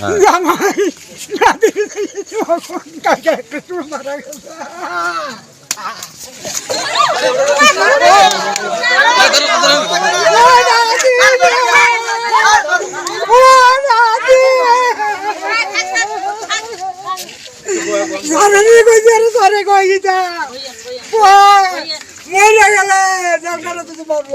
হ্যাঁ। জামাই মারা গেছে সরে কইছে রে সরে কইতা মরে গেলে ডাক্তারে তো পারব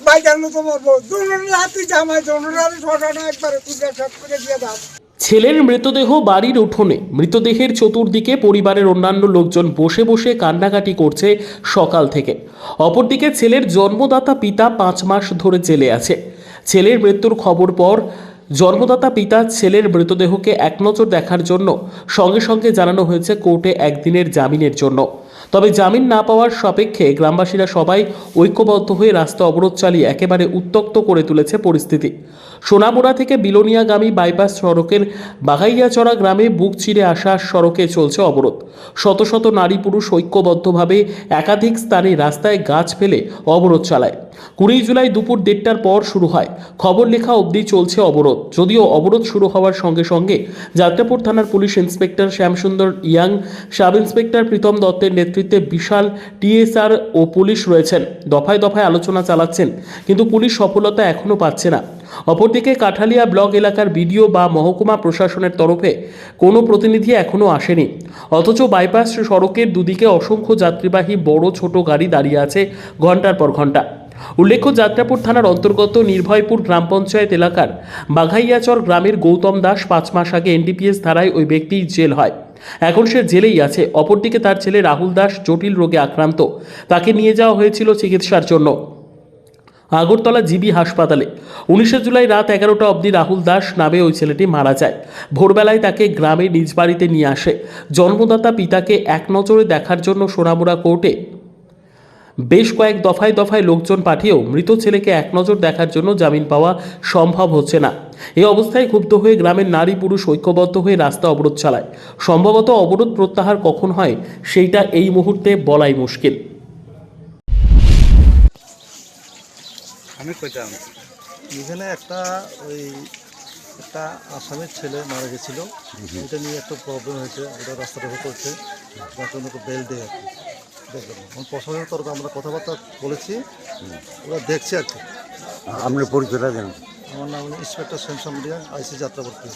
বাইকানো তো পারব দুজন রাতি জামাই দুজন রাতি ছটাটা একবারে তুলে সব করে দিয়ে দাও। ছেলের মৃতদেহ বাড়ির উঠোনে। মৃতদেহের চতুর্দিকে পরিবারের অন্যান্য লোকজন বসে বসে কান্নাকাটি করছে সকাল থেকে। অপরদিকে ছেলের জন্মদাতা পিতা পাঁচ মাস ধরে জেলে আছে। ছেলের মৃত্যুর খবর পর জন্মদাতা পিতা ছেলের মৃতদেহকে একনজর দেখার জন্য সঙ্গে সঙ্গে জানানো হয়েছে কোর্টে একদিনের জামিনের জন্য। তবে জামিন না পাওয়ার সাপেক্ষে গ্রামবাসীরা সবাই ঐক্যবদ্ধ হয়ে রাস্তা অবরোধ চালিয়ে একেবারে উত্তক্ত করে তুলেছে পরিস্থিতি। সোনামুড়া থেকে বিলোনিয়াগামী বাইপাস সড়কের বাঘাইয়াচড়া গ্রামে বুক চিরে আসা সড়কে চলছে অবরোধ। শত শত নারী পুরুষ ঐক্যবদ্ধভাবে একাধিক স্থানে রাস্তায় গাছ ফেলে অবরোধ চালায়। কুড়ি জুলাই দুপুর দেড়টার পর শুরু হয়। খবর লেখা অবধি চলছে অবরোধ। যদিও অবরোধ শুরু হওয়ার সঙ্গে সঙ্গে যাত্রাপুর থানার police inspector Shyamsundar Yang, sub inspector Pritam দত্তের নেতৃত্বে বিশাল টিএসআর ও পুলিশ রয়েছেন। দফায় দফায় আলোচনা চালাচ্ছেন, কিন্তু পুলিশ সফলতা এখনও পাচ্ছে না। অপরদিকে কাঠালিয়া ব্লক এলাকার বিডিও বা মহকুমা প্রশাসনের তরফে কোনো প্রতিনিধি এখনও আসেনি। অথচ বাইপাস সড়কের দুদিকে অসংখ্য যাত্রীবাহী বড় ছোট গাড়ি দাঁড়িয়ে আছে ঘণ্টার পর ঘণ্টা উল্লেখ্য, যাত্রাপুর থানার অন্তর্গত নির্ভয়পুর গ্রাম পঞ্চায়েত এলাকার বাঘাইয়াচর গ্রামের গৌতম দাস পাঁচ মাস আগে এনডিপিএস ধারায় ওই ব্যক্তি জেল হয়। এখন সে জেলেই আছে। অপরদিকে তার ছেলে রাহুল দাস জটিল রোগে আক্রান্ত। তাকে নিয়ে যাওয়া হয়েছিল চিকিৎসার জন্য। আগরতলা জিবি হাসপাতালে। উনিশে জুলাই রাত এগারোটা অবধি রাহুল দাস নামে ওই ছেলেটি মারা যায়। ভোরবেলায় তাকে গ্রামে নিজ বাড়িতে নিয়ে আসে। জন্মদাতা পিতাকে এক নজরে দেখার জন্য সোনামুড়া কোর্টে বেশ কয়েক দফায় দফায় লোকজন পাঠিয়েও মৃত ছেলেকে এক নজর দেখার জন্য জামিন পাওয়া সম্ভব হচ্ছে না। এই অবস্থায় ক্ষুব্ধ হয়ে গ্রামের নারী পুরুষ ঐক্যবদ্ধ হয়ে রাস্তা অবরোধ চালায়। সম্ভবত অবরোধ প্রত্যাহার কখন হয় সেইটা এই মুহূর্তে বলাই মুশকিল। আমি কইতাম এখানে একটা ওই একটা আসামের ছেলে মারা গেছিল। এটা নিয়ে একটা প্রবলেম হয়েছে ওটা রাস্তা রোধ করছে একটু বেল দেয়। আর কি দেখবেন এখন প্রশাসনের তরফে আমরা কথাবার্তা বলেছি ওরা দেখছে আর কি। আপনার পরিচয়টা জানেন আমার নাম ইন্সপেক্টর শ্যামসাম মিডিয়া আইসি যাত্রাবর্তী